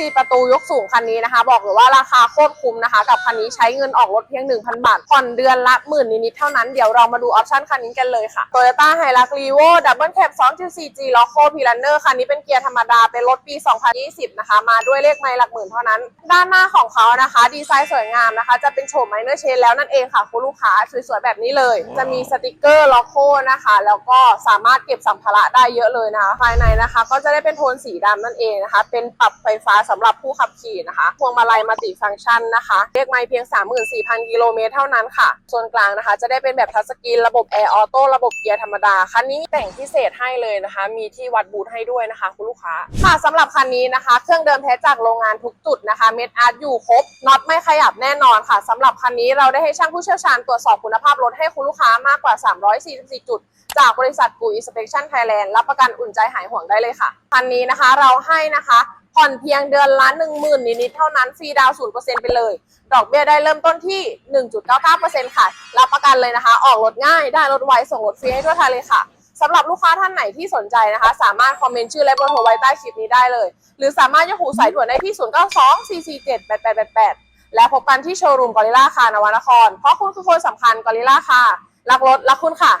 4ประตูยกสูงคันนี้นะคะ บอกเลยว่าราคาโคตรคุ้มนะคะ กับคันนี้ใช้เงินออกรถเพียง 1,000 บาทผ่อนเดือนละหมื่นนิดๆเท่านั้นเดี๋ยวเรามาดูออปชั่นคันนี้กันเลยค่ะ Toyota Hilux Revo Double Cab 2.4G Loco p r u n n e r คันนี้เป็นเกียร์ธรรมดาเป็นรถปี 2020 นะคะ มาด้วยเลขไมล์หลักหมื่นเท่านั้น ด้านหน้าของเขานะคะ ดีไซน์สวยงามนะคะ จะเป็นโฉมไมเนอร์เชนแล้วนั่นเองค่ะคุณลูกค้าสวยๆแบบนี้เลย จะมีสติกเกอร์ Loco นะคะ แล้วก็สามารถเก็บสัมภาระได้เยอะเลยนะคะภายในนะคะ ก็จะได้เป็นโทนสีดำนั่นเองนะคะ เป็นปรับไฟฟ้าสำหรับผู้ขับขี่นะคะพวงมาลัยมัลติฟังก์ชันนะคะเรียกไมล์เพียง 34,000 กิโลเมตรเท่านั้นค่ะ ส่วนกลางนะคะ จะได้เป็นแบบทัชสกรีนระบบแอร์ออโต้ระบบเกียร์ธรรมดา คันนี้แต่งพิเศษให้เลยนะคะ มีที่วัดบูทให้ด้วยนะคะ คุณลูกค้าค่ะสำหรับคันนี้นะคะ เครื่องเดิมแท้จากโรงงานทุกจุดนะคะเม็ดอาร์ตอยู่ครบน็อตไม่ขยับแน่นอนค่ะสำหรับคันนี้เราได้ให้ช่างผู้เชี่ยวชาญตรวจสอบคุณภาพรถให้คุณลูกค้ามากกว่า 344 จุดจากบริษัทกูอิสเปคชั่นไทยแลนด์รับประกันอุ่นใจหายห่วงได้เลยค่ะ คันนี้นะคะเราให้นะคะ ผ่อนเพียงเดือนละ1 0,000นิดๆเท่านั้นฟรีดาวน์0%ไปเลย ดอกเบี้ยได้เริ่มต้นที่ 1.99%ค่ะ รับประกันเลยนะคะ ออกรถง่าย ได้รถไว ส่งรถฟรีให้ทั่วไทยเลยค่ะสำหรับลูกค้าท่านไหนที่สนใจนะคะ สามารถคอมเมนต์ชื่อและเบอร์โทรไว้ใต้คลิปนี้ได้เลย หรือสามารถยกหูสายด่วนได้ที่ 0924478888 และพบกันที่โชว์รูมกอริล่าคานวนคร เพราะคุณคือคนสำคัญกอริล่าคารักรถรักคุณค่ะ